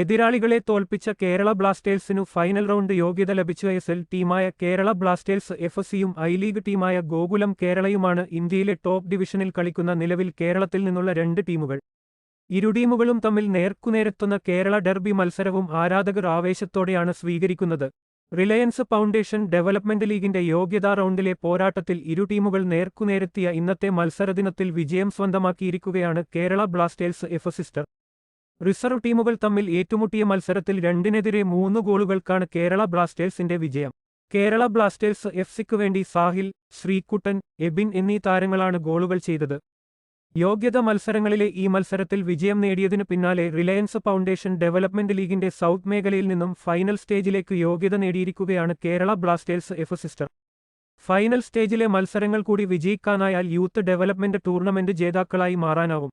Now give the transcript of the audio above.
എതിരാളികളെ തോൽപ്പിച്ച Kerala ബ്ലാസ്റ്റേഴ്സിനു final round യോഗ്യത ലഭിച്ച എസ് എൽ ടീമായ കേരള ബ്ലാസ്റ്റേഴ്സ് എഫ് സിയും ഐ ലീഗ് ടീമായ ഗോകുലം കേരളയുമാണ് ഇന്ത്യയിലെ ടോപ്പ് ഡിവിഷനിൽ കളിക്കുന്ന നിലവിൽ കേരളത്തിൽ നിന്നുള്ള രണ്ട് ടീമുകൾ. ഇരു ടീമുകളും തമ്മിൽ നേർക്കുനേരെത്തുന്ന കേരള ഡെർബി മത്സരവും ആരാധകർ ആവേശത്തോടെയാണ് സ്വീകരിക്കുന്നത്. റിലയൻസ് ഫൗണ്ടേഷൻ ഡെവലപ്മെന്റ് ലീഗിന്റെ യോഗ്യതാ റൗണ്ടിലെ പോരാട്ടത്തിൽ ഇരു ടീമുകൾ നേർക്കുനേരെത്തിയ ഇന്നത്തെ മത്സരദിനത്തിൽ വിജയം സ്വന്തമാക്കിയിരിക്കുകയാണ് കേരള ബ്ലാസ്റ്റേഴ്സ് എഫ് സിസ്റ്റർ. റിസർവ് ടീമുകൾ തമ്മിൽ ഏറ്റുമുട്ടിയ മത്സരത്തിൽ രണ്ടിനെതിരെ മൂന്ന് ഗോളുകൾക്കാണ് കേരള ബ്ലാസ്റ്റേഴ്സിന്റെ വിജയം. കേരള ബ്ലാസ്റ്റേഴ്സ് എഫ് സിക്ക് വേണ്ടി സാഹിൽ ശ്രീകുട്ടൻ എബിൻ എന്നീ താരങ്ങളാണ് ഗോളുകൾ ചെയ്തത്. യോഗ്യത മത്സരങ്ങളിലെ ഈ മത്സരത്തിൽ വിജയം നേടിയതിനു പിന്നാലെ റിലയൻസ് ഫൗണ്ടേഷൻ ഡെവലപ്മെന്റ് ലീഗിന്റെ സൗത്ത് മേഖലയിൽ നിന്നും ഫൈനൽ സ്റ്റേജിലേക്ക് യോഗ്യത നേടിയിരിക്കുകയാണ് Kerala Blasters F sister. Final സ്റ്റേജിലെ മത്സരങ്ങൾ കൂടി വിജയിക്കാനായാൽ യൂത്ത് ഡെവലപ്മെന്റ് ടൂർണമെന്റ് ജേതാക്കളായി മാറാനാവും.